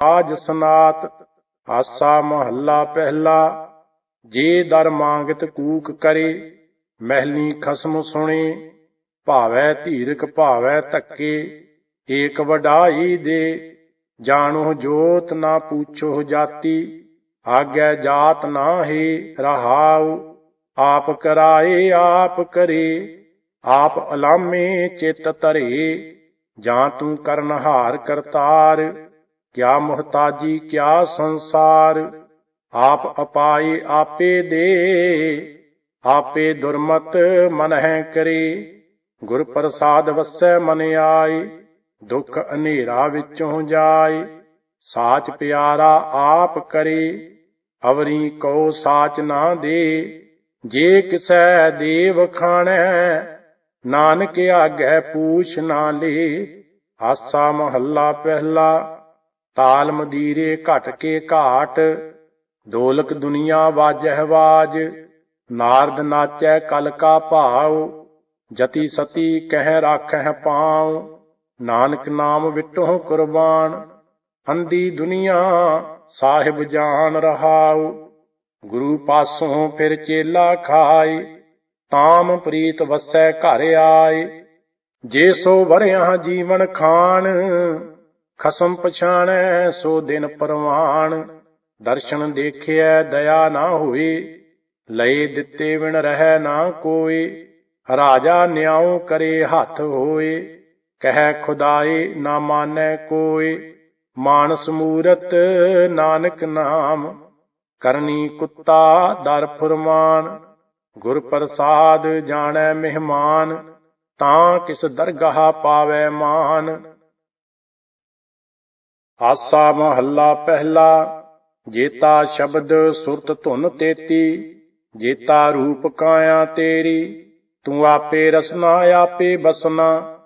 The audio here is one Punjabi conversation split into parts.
ਆਜ ਸਨਾਤ ਆਸਾ ਮਹੱਲਾ ਪਹਿਲਾ, ਜੇ ਦਰ ਮੰਗਤ ਕੂਕ ਕਰੇ, ਮਹਿਲੀ ਖਸਮ ਸੁਣੇ, ਭਾਵੈ ਧੀਰਕ ਭਾਵੈ ਧੱਕੇ, ਏਕ ਵਡਾਈ ਦੇ, ਜਾਣੋ ਜੋਤ ਨਾ ਪੂਛੋ ਜਾਤੀ ਆਗੈ ਜਾਤ ਨਾ ਨਾਹੀ ਰਹਾਉ, ਆਪ ਕਰਾਏ ਆਪ ਕਰੇ, ਆਪ ਅਲਾਮੇ ਚਿਤ ਧਰੇ, ਜਾਂ ਤੂੰ ਕਰਨਹਾਰ ਕਰਤਾਰ ਕਿਆ ਮੁਹਤਾਜੀ, ਕਿਆ ਸੰਸਾਰ? ਆਪ ਅਪਾਏ ਆਪੇ ਦੇ, ਆਪੇ ਦੁਰਮਤ ਮਨ ਹੈ ਕਰੇ। ਗੁਰ ਪ੍ਰਸਾਦ ਵਸੈ ਮਨ ਆਏ, ਦੁੱਖ ਹਨੇਰਾ ਵਿੱਚੋਂ ਜਾਏ। ਸਾਚ ਪਿਆਰਾ ਆਪ ਕਰੇ, ਅਵਰੀ ਕੋ ਸਾਚ ਨਾ ਦੇ। ਜੇ ਕਿਸੈ ਦੇਵ ਖਾਣੈ, ਨਾਨਕ ਆਗੈ ਪੂਛ ਨਾ ਲੇ। ਆਸਾ ਮਹੱਲਾ ਪਹਿਲਾ ਤਾਲ ਮਦੀਰੇ ਘਟ ਕੇ ਘਾਟ, ਦੋਲਕ ਦੁਨੀਆ ਵਾਜਹਿ ਵਾਜ, ਨਾਰਦ ਨਾਚੈ ਕਲ ਕਾ ਭਾਉ, ਜਤੀ ਸਤੀ ਕਹਿ ਰਾਖਹਿ ਪਾਉ, ਨਾਨਕ ਨਾਮ ਵਿਟੋ ਕੁਰਬਾਨ ਅੰਦੀ ਦੁਨੀਆ ਸਾਹਿਬ ਜਾਨ ਰਹਾਉ, ਗੁਰੂ ਪਾਸੋਂ ਫਿਰ ਚੇਲਾ ਖਾਏ ਤਾਮ ਪ੍ਰੀਤ ਵਸੈ ਘਰ ਆਏ ਜੇ ਸੋ ਵਰਿਆ ਜੀਵਨ ਖਾਨ ਖਸਮ ਪਛਾਣੈ ਸੋ ਦਿਨ ਪਰਵਾਨ ਦਰਸ਼ਨ ਦੇਖਿਆ ਦਇਆ ਨਾ ਹੋਏ ਲਏ ਦਿੱਤੇ ਵਿਣ ਰਹਿ ਨਾ ਕੋਏ ਰਾਜਾ ਨਿਆਉ ਕਰੇ ਹੱਥ ਹੋਏ, ਕਹਿ ਖੁਦਾਏ ਨਾ ਮਾਨੈ ਕੋਏ ਮਾਨਸ ਮੂਰਤ ਨਾਨਕ ਨਾਮ, ਕਰਨੀ ਕੁੱਤਾ ਦਰ ਫੁਰਮਾਨ, ਗੁਰ ਪ੍ਰਸਾਦ ਜਾਣੈ ਮਹਿਮਾਨ, ਤਾਂ ਕਿਸ ਦਰਗਾਹ ਪਾਵੈ ਮਾਨ। ਆਸਾ ਮਹੱਲਾ ਪਹਿਲਾ, ਜੇਤਾ ਸ਼ਬਦ ਸੁਰਤ ਧੁਨ ਤੇਤੀ, ਜੇਤਾ ਰੂਪ ਕਾਇਆ ਤੇਰੀ, ਤੂੰ ਆਪੇ ਰਸਨਾ, ਆਪੇ ਬਸਨਾ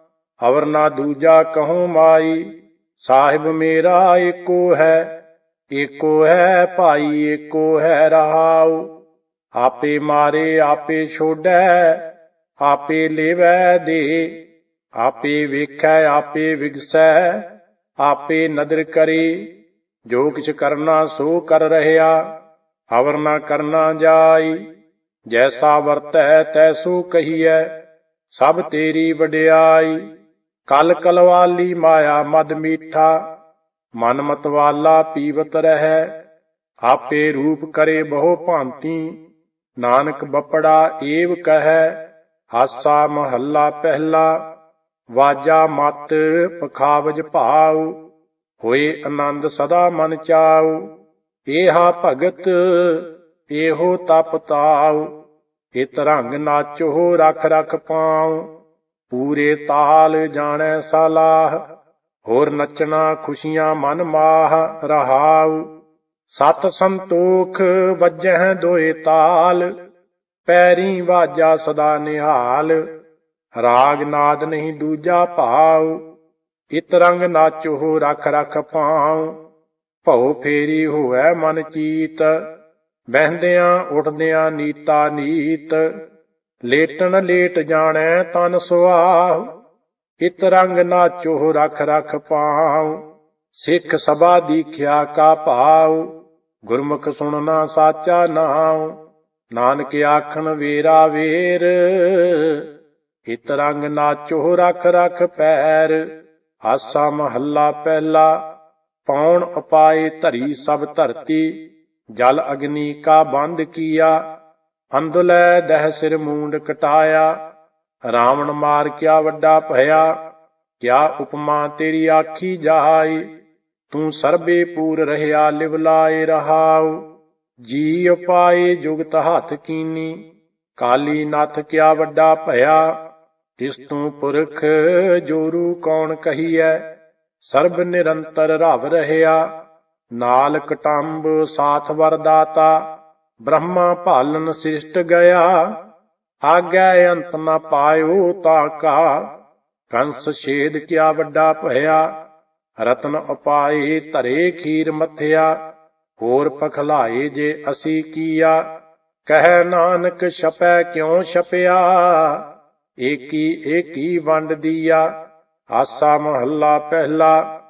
ਅਵਰ ਨਾ ਦੂਜਾ ਕਹੂੰ ਮਾਈ, ਸਾਹਿਬ ਮੇਰਾ ਏਕੋ ਹੈ ਏਕੋ ਹੈ ਭਾਈ, ਏਕੋ ਹੈ ਰਹਾਉ, ਆਪੇ ਮਾਰੇ, ਆਪੇ ਛੋੜੈ, ਆਪੇ ਲੇਵੈ ਦੇ ਆਪੇ ਵੇਖੈ, ਆਪੇ ਵਿਗਸੈ ਆਪੇ ਨਦਰ ਕਰੇ। ਜੋ ਕਿਛ ਕਰਨਾ ਸੋ ਕਰ ਰਹਿਆ ਅਵਰ ਨਾ ਕਰਨਾ ਜਾਈ ਜੈਸਾ ਵਰਤੈ ਤੈਸੋ ਕਹੀਐ, ਸਭ ਤੇਰੀ ਵਡਿਆਈ। ਕਲ ਕਲਵਾਲੀ ਮਾਇਆ, ਮਦ ਮੀਠਾ, ਮਨ ਮਤਵਾਲਾ ਪੀਵਤ ਰਹਿ। ਆਪੇ ਰੂਪ ਕਰੇ ਬਹੁ ਭਾਂਤੀ, ਨਾਨਕ ਬਪੜਾ ਏਵ ਕਹੈ, ਹਾਸਾ ਮਹੱਲਾ ਪਹਿਲਾ। ਵਾਜਾ ਮਤ ਪਖਾਵਜ ਭਾਉ, ਹੋਏ ਆਨੰਦ ਸਦਾ ਮਨ ਚਾਉ, ਏਹਾ ਭਗਤ ਇਹੋ ਤਪ ਤਾਉ, ਇਤ ਰੰਗ ਨਾਚੋ ਰਖ ਰਖ ਪਾਉ, ਪੂਰੇ ਤਾਲ ਜਾਣੈ ਸਲਾਹ, ਹੋਰ ਨੱਚਣਾ ਖੁਸ਼ੀਆਂ ਮਨ ਮਾਹ ਰਹਾਉ, ਸਤ ਸੰਤੋਖ ਵੱਜਹਿ ਦੋਏ ਤਾਲ, ਪੈਰੀ ਵਾਜਾ ਸਦਾ ਨਿਹਾਲ ਰਾਗ ਨਾਦ ਨਹੀਂ ਦੂਜਾ ਭਾਉ, ਇਤ ਰੰਗ ਨਾਚੋ ਰਖ ਰਖ ਪਾਉ। ਭਉ ਫੇਰੀ ਹੋਵੈ ਮਨ ਚੀਤ, ਬਹਿੰਦਿਆਂ ਉੱਠਦਿਆਂ ਨੀਤਾ ਨੀਤ। ਲੇਟਣ ਲੇਟ ਜਾਣੈ ਤਨ ਸੁਆਹ ਇਤ ਰੰਗ ਨਾਚੋ ਰਖ ਰਖ ਪਾਉ। ਸਿੱਖ ਸਭਾ ਦੀਖਿਆ ਕਾ ਭਾਉ, ਗੁਰਮੁਖ ਸੁਣਨਾ ਸਾਚਾ ਨਾਉ। ਨਾਨਕ ਆਖਣ ਵੇਰਾ ਵੇਰ ਇਤ ਰੰਗ ਨਾਚੋ ਰਖ ਰਖ ਪੈਰ ਆਸਾ ਮਹੱਲਾ ਪਹਿਲਾ ਪਾਉਣ ਅਪਾਏ ਧਰੀ ਸਭ ਧਰਤੀ, ਜਲ ਅਗਨੀ ਕਾ ਬੰਦ ਕੀਆ, ਅੰਦੁਲੈ ਦਹ ਸਿਰ ਮੂੰਡ ਕਟਾਇਆ, ਰਾਵਣ ਮਾਰ ਕਿਆ ਵੱਡਾ ਭਇਆ, ਕਿਆ ਉਪਮਾ ਤੇਰੀ ਆਖੀ ਜਾਈ ਤੂੰ ਸਰਬੇ ਪੂਰ ਰਹਿਆ ਲਿਵਲਾਏ ਰਹਾਉ, ਜੀ ਉਪਾਏ ਜੁਗਤ ਹੱਥ ਕੀਨੀ, ਕਾਲੀ ਨੱਥ ਕਿਆ ਵੱਡਾ ਭਇਆ ਤਿਸ ਤੂੰ ਪੁਰਖ ਜੋਰੂ ਕੌਣ ਕਹੀਐ? ਸਰਬ ਨਿਰੰਤਰ ਰਵ ਰਹਿਆ। ਨਾਲ ਕਟੰਬ ਸਾਥ ਵਰਦਾਤਾ। ਬ੍ਰਹਮਾ ਭਾਲਨ ਸਿਸ਼ਟ ਗਿਆ। ਆਗੈ ਅੰਤ ਨਾ ਪਾਇਓ ਤਾ ਕਾ ਕੰਸ ਛੇਦ ਕਿਆ ਵੱਡਾ ਭਇਆ? ਰਤਨ ਉਪਾਏ ਧਰੇ ਖੀਰ ਮਥਿਆ। ਹੋਰ ਪਖਲਾਏ ਜੇ ਅਸੀਂ ਕੀਆ? ਕਹਿ ਨਾਨਕ ਛਪੈ ਕਿਉ ਛਪਿਆ? ਏਕੀ ਏਕੀ ਵੰਡ ਦੀਆ ਆਸਾ ਮਹੱਲਾ ਪਹਿਲਾ,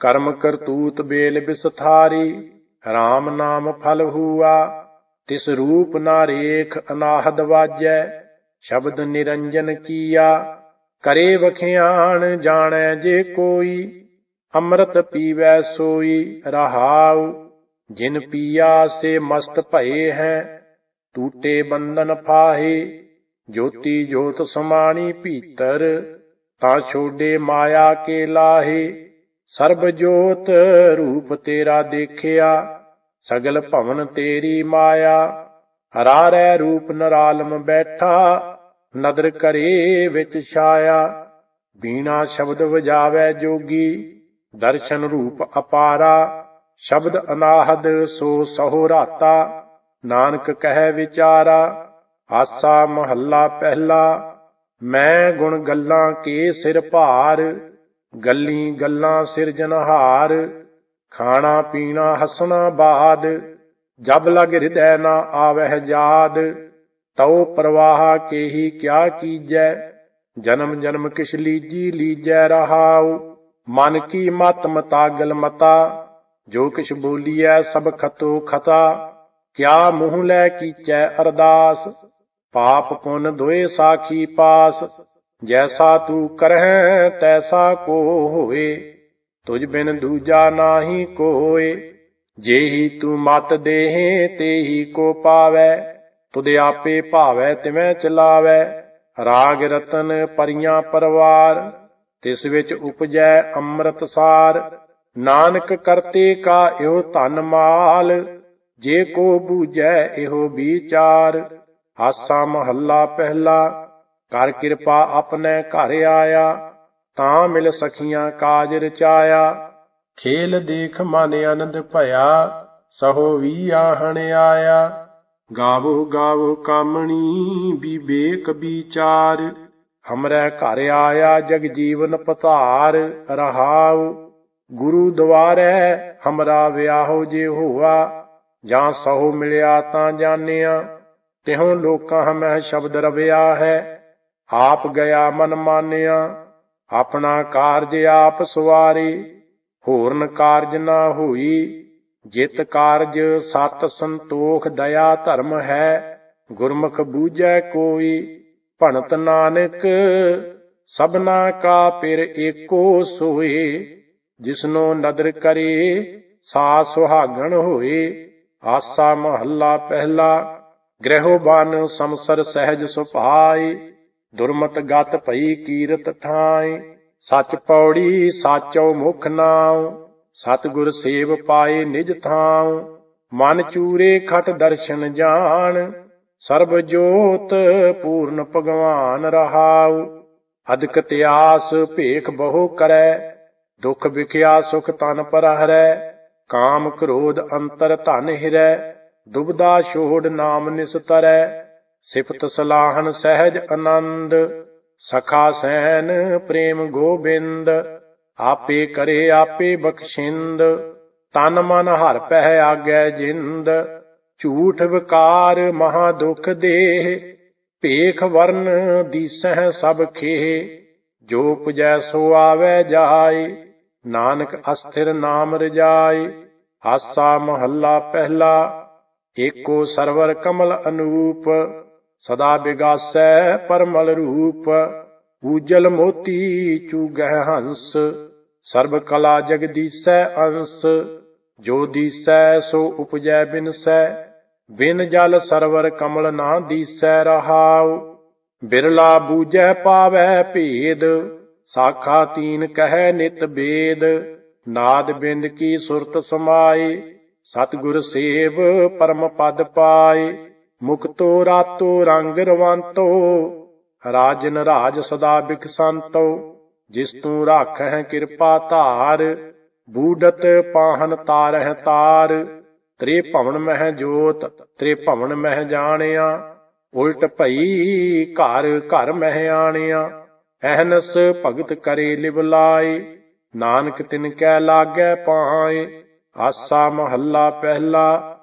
ਕਰਮ ਕਰਤੂਤ ਬੇਲ ਬਿਸਥਾਰੀ RAM ਨਾਮ ਫਲ ਹੂਆ, ਤਿਸ ਰੂਪ ਨਾ ਰੇਖ ਅਨਾਹਦ ਵਾਜੈ, ਸ਼ਬਦ ਨਿਰੰਜਨ ਕੀਆ, ਕਰੇ ਵਖਿਆਣ ਜਾਣੈ ਜੇ ਕੋਈ, ਅੰਮ੍ਰਿਤ ਪੀਵੈ ਸੋਈ ਰਹਾਉ, ਜਿਨ ਪੀਆ ਸੇ ਮਸਤ ਭਏ ਹੈ ਟੂਟੇ ਬੰਧਨ ਫਾਹੇ ਜੋਤੀ ਜੋਤ ਸਮਾਣੀ ਭੀਤਰ, ਤਾਂ ਛੋਡੇ ਮਾਇਆ ਕੇ ਲਾਹੇ। ਸਰਬ ਜੋਤ ਰੂਪ ਤੇਰਾ ਦੇਖਿਆ, ਸਗਲ ਭਵਨ ਤੇਰੀ ਮਾਇਆ। ਹਰਾਰੈ ਰੂਪ ਨਰਾਲਮ ਬੈਠਾ, ਨਦਰ ਕਰੇ ਵਿੱਚ ਛਾਇਆ। ਬੀਣਾ ਸ਼ਬਦ ਵਜਾਵੇ ਜੋਗੀ, ਦਰਸ਼ਨ ਰੂਪ ਅਪਾਰਾ। ਸ਼ਬਦ ਅਨਾਹਦ ਸੋ ਸਹੋ ਰਾਤਾ, ਨਾਨਕ ਕਹੈ ਵਿਚਾਰਾ। ਆਸਾ ਮਹੱਲਾ ਪਹਿਲਾ, ਮੈਂ ਗੁਣ ਗੱਲਾਂ ਕੇ ਸਿਰ ਭਾਰ, ਗੱਲੀ ਗੱਲਾਂ ਸਿਰਜਨਹਾਰ ਖਾਣਾ ਪੀਣਾ ਹਸਣਾ ਬਾਦ, ਜਬ ਲਗ ਹਿਰਦੈ ਨਾ ਆਵਹਿ ਜਾਦ, ਤਉ ਪ੍ਰਵਾਹ ਕੇਹੀ ਕਿਆ ਕੀਜੈ, ਜਨਮ ਜਨਮ ਕਿਛ ਲੀਜੀ ਲੀਜੈ ਰਹਾਉ, ਮਨ ਕੀ ਮਤ ਮਤਾਗਲ ਮਤਾ, ਜੋ ਕਿਛ ਬੋਲੀਐ ਸਭ ਖਤੋ ਖਤਾ, ਕਿਆ ਮੂੰਹ ਲੈ ਕੀਚੈ ਅਰਦਾਸ ਪਾਪ ਪੁੰਨ ਦੋਏ ਸਾਖੀ ਪਾਸ, ਜੈਸਾ ਤੂੰ ਕਰਹਿ, ਤੈਸਾ ਕੋ ਹੋਏ। ਤੁਝ ਬਿਨ ਦੂਜਾ ਨਾਹੀ ਕੋਏ, ਜੇਹੀ ਤੂੰ ਮਤ ਦੇਹੇ, ਤੇਹੀ ਕੋ ਪਾਵੈ। ਤੁਧ ਆਪੇ ਭਾਵੈ, ਤਿਵੇਂ ਚਲਾਵੈ। ਰਾਗ ਰਤਨ ਪਰੀਆਂ ਪਰਵਾਰ, ਤਿਸ ਵਿੱਚ ਉਪਜੈ ਅੰਮ੍ਰਿਤ ਸਾਰ। ਨਾਨਕ ਕਰਤੇ ਕਾ ਇਹੋ ਧਨ ਮਾਲ, ਜੇ ਕੋ ਬੂਝੈ ਇਹੋ ਵਿਚਾਰ। ਆਸਾ ਮਹੱਲਾ ਪਹਿਲਾ ਕਰ ਕਿਰਪਾ ਆਪਣੇ ਘਰ ਆਇਆ, ਤਾਂ ਮਿਲ ਸਖੀਆਂ ਕਾਜ ਰਚਾਇਆ। ਖੇਲ ਦੇਖ ਮਨ ਆਨੰਦ ਭਇਆ, ਸਹੋ ਵੀ ਆਹਣ ਆਇਆ। ਗਾਵੋ ਗਾਵੋ ਕਾਮਣੀ ਵਿਵੇਕ ਵਿਚਾਰ, ਹਮਰੇ ਘਰ ਆਇਆ ਜਗ ਜੀਵਨ ਪਤਾਰ ਰਹਾਉ। ਗੁਰੂ ਦੁਆਰੇ ਹਮਰਾ ਵਿਆਹੋ ਜੇ ਹੋਆ, ਜਾਂ ਸਹੋ ਮਿਲਿਆ ਤਾਂ ਜਾਣਿਆ। ਤਿਹੋਂ ਲੋਕਾਂ ਹਮੈ ਸ਼ਬਦ ਰਵਿਆ ਹੈ। ਆਪ ਗਿਆ ਮਨ ਮਾਨਿਆ, ਆਪਣਾ ਕਾਰਜ ਆਪ ਸਵਾਰੀ। ਹੋਰਨ ਕਾਰਜ ਨਾ ਹੋਈ, ਜਿਤ ਕਾਰਜ ਸਤ ਸੰਤੋਖ ਦਇਆ ਧਰਮ ਹੈ। ਗੁਰਮੁਖ ਬੂਝੈ ਕੋਈ, ਭਣਤ ਨਾਨਕ, ਸਭਨਾ ਕਾ ਪਿਰ ਏਕੋ ਸੋਏ। ਜਿਸਨੋ ਨਦਰ ਕਰੇ ਸਾ ਸੁਹਾਗਣ ਹੋਏ। ਆਸਾ ਮਹੱਲਾ ਪਹਿਲਾ ਗ੍ਰਹਿ ਬਨ ਸੰਸਰ ਸਹਿਜ ਸੁਭਾਈ ਦੁਰਮਤ ਗਤ ਭਈ ਕੀਰਤ ਠਾਈ ਸਚ ਪੌੜੀ, ਸਾਚੋ ਮੁਖ ਨਾਉ, ਸਤਿਗੁਰ ਸੇਵ ਪਾਏ ਨਿਜ ਥਾਉ। ਮਨ ਚੂਰੇ ਖਟ ਦਰਸ਼ਨ ਜਾਣ, ਸਰਬ ਜੋਤ ਪੂਰਨ ਭਗਵਾਨ ਰਹਾਉ। ਅਦਕ ਤਿਆਸ ਭੇਖ ਬਹੁ ਕਰੈ, ਦੁਖ ਵਿਖਿਆ ਸੁਖ ਤਨ ਪਰ ਹਰੈ ਕਾਮ ਕ੍ਰੋਧ ਅੰਤਰ ਧਨ ਹਿਰੈ। ਦੁਬਦਾ ਛੋੜ ਨਾਮ ਨਿਸਤਰੈ ਸਿਫਤ ਸਲਾਹਨ ਸਹਿਜ ਆਨੰਦ, ਸਖਾ ਸੈਨ ਪ੍ਰੇਮ ਗੋਬਿੰਦ, ਆਪੇ ਕਰੇ ਆਪੇ ਬਖਸ਼ਿੰਦ, ਤਨ ਮਨ ਹਰ ਪਹਿ ਆਗੈ ਜਿੰਦ, ਝੂਠ ਵਿਕਾਰ ਮਹਾ ਦੁਖ ਦੇਹ, ਭੇਖ ਵਰਨ ਦੀਸਹਿ ਸਭ ਖੇਹ, ਜੋ ਪੁਜੈ ਸੋ ਆਵੈ ਜਾਏ, ਨਾਨਕ ਅਸਥਿਰ ਨਾਮ ਰਜਾਏ ਆਸਾ ਮਹੱਲਾ ਪਹਿਲਾ ਏਕੋ ਸਰਵਰ ਕਮਲ ਅਨੂਪ, ਸਦਾ ਬਿਗਾਸੈ ਪਰਮਲ ਰੂਪ ਪੂਜਲ ਮੋਤੀ ਚੂਗਹਿ ਹੰਸ, ਸਰਬ ਕਲਾ ਜਗਦੀਸੈ ਅੰਸ, ਜੋ ਦੀਸੈ ਸੋ ਉਪਜੈ ਬਿਨਸੈ, ਬਿਨ ਜਲ ਸਰਵਰ ਕਮਲ ਨਾ ਦੀਸੈ ਰਹਾਉ, ਬਿਰਲਾ ਬੂਜੈ ਪਾਵੈ ਭੇਦ, ਸਾਖਾ ਤੀਨ ਕਹਿ ਨਿਤ ਬੇਦ, ਨਾਦ ਬਿੰਦ ਕੀ ਸੁਰਤ ਸਮਾਏ ਸਤਿਗੁਰ ਸੇਵ ਪਰਮ ਪਦ ਪਾਏ, ਮੁਕਤੋ ਰਾਤੋ ਰੰਗ ਰਵੰਤੋ ਰਾਜਨ ਰਾਜ ਸਦਾ ਬਿਖਸੰਤੋ ਜਿਸ ਤੂੰ ਰਾਖਹਿ ਕਿਰਪਾ ਧਾਰ, ਬੂਡਤ ਪਾਹਨ ਤਾਰਹਿ ਤਾਰ, ਤ੍ਰੇ ਭਵਨ ਮਹਿ ਜੋਤ, ਤ੍ਰੇ ਭਵਨ ਮਹਿ ਜਾਣਿਆ, ਉਲਟ ਭਈ ਘਰ ਘਰ ਮਹਿ ਆਣਿਆ, ਅਹਨਸ ਭਗਤ ਕਰੇ ਲਿਵ ਲਾਏ, ਨਾਨਕ ਤਿਨ ਕੈ ਲਾਗੈ ਪਾਏ ਆਸਾ ਮਹੱਲਾ ਪਹਿਲਾ